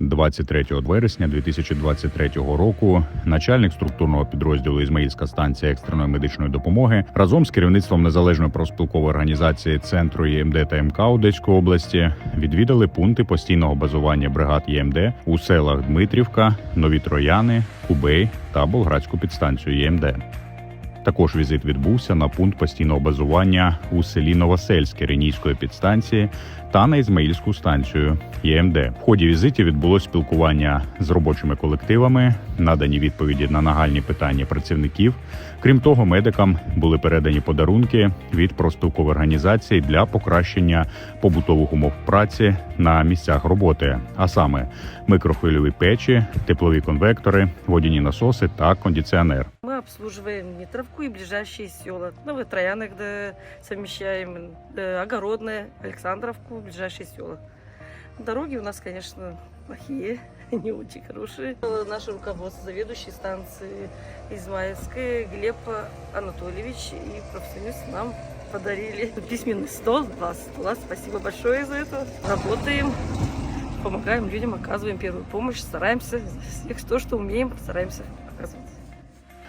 23 вересня 2023 року начальник структурного підрозділу Ізмаїльська станція екстреної медичної допомоги разом з керівництвом незалежної профспілкової організації центру ЄМД та МК Одеської області відвідали пункти постійного базування бригад ЄМД у селах Дмитрівка, Нові Трояни, Кубей та Болградську підстанцію ЄМД. Також візит відбувся на пункт постійного базування у селі Новосельське Ренійської підстанції та на Ізмаїльську станцію ЄМД. В ході візитів відбулось спілкування з робочими колективами, надані відповіді на нагальні питання працівників. Крім того, медикам були передані подарунки від профспілкової організації для покращення побутових умов праці на місцях роботи, а саме микрохвильові печі, теплові конвектори, водяні насоси та кондиціонер. Мы обслуживаем Митровку и ближайшие села. Новые Трояны, где совмещаем, э, Огородное, Александровку, ближайшие села. Дороги у нас, конечно, плохие, не очень хорошие. Наше руководство, заведующий станции Измаильской, Глеб Анатольевич и профсоюз нам подарили письменный стол, два стола. Спасибо большое за это. Работаем, помогаем людям, оказываем первую помощь, стараемся, всех то, что умеем, стараемся оказывать.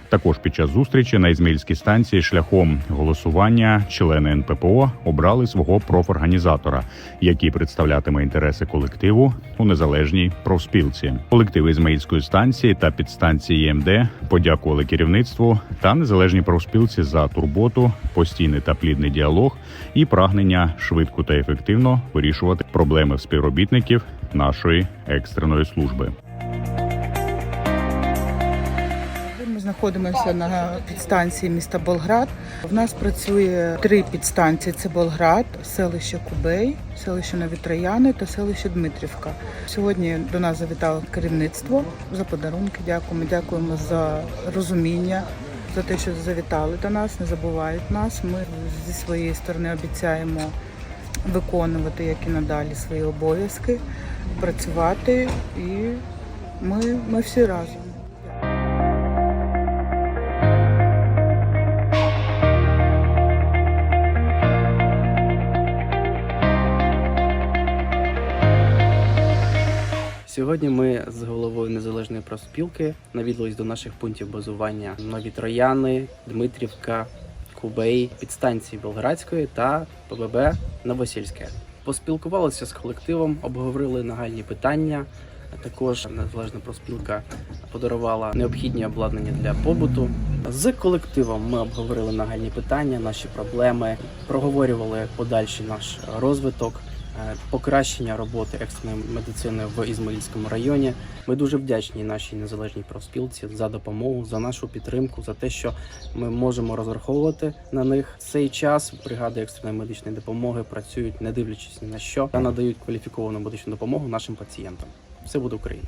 Також під час зустрічі на Ізмаїльській станції шляхом голосування члени НППО обрали свого профорганізатора, який представлятиме інтереси колективу у незалежній профспілці. Колективи Ізмаїльської станції та підстанції ЄМД подякували керівництву та незалежній профспілці за турботу, постійний та плідний діалог і прагнення швидко та ефективно вирішувати проблеми співробітників нашої екстреної служби. Знаходимося на підстанції міста Болград. В нас працює три підстанції: це Болград, селище Кубей, селище Нові Трояни та селище Дмитрівка. Сьогодні до нас завітало керівництво за подарунки. Дякуємо. Дякуємо за розуміння. За те, що завітали до нас, не забувають нас. Ми зі своєї сторони обіцяємо виконувати як і надалі свої обов'язки, працювати, і ми, ми всі разом. Сьогодні ми з головою незалежної профспілки навідались до наших пунктів базування Нові Трояни, Дмитрівка, Кубей, підстанції Белградської та ПББ Новосільське. Поспілкувалися з колективом, обговорили нагальні питання. Також незалежна профспілка подарувала необхідні обладнання для побуту. З колективом ми обговорили нагальні питання, наші проблеми, проговорювали подальший наш розвиток, покращення роботи екстреної медицини в Ізмаїльському районі. Ми дуже вдячні нашій незалежній профспілці за допомогу, за нашу підтримку, за те, що ми можемо розраховувати на них цей час. Бригади екстреної медичної допомоги працюють, не дивлячись ні на що, та надають кваліфіковану медичну допомогу нашим пацієнтам. Все буде Україна.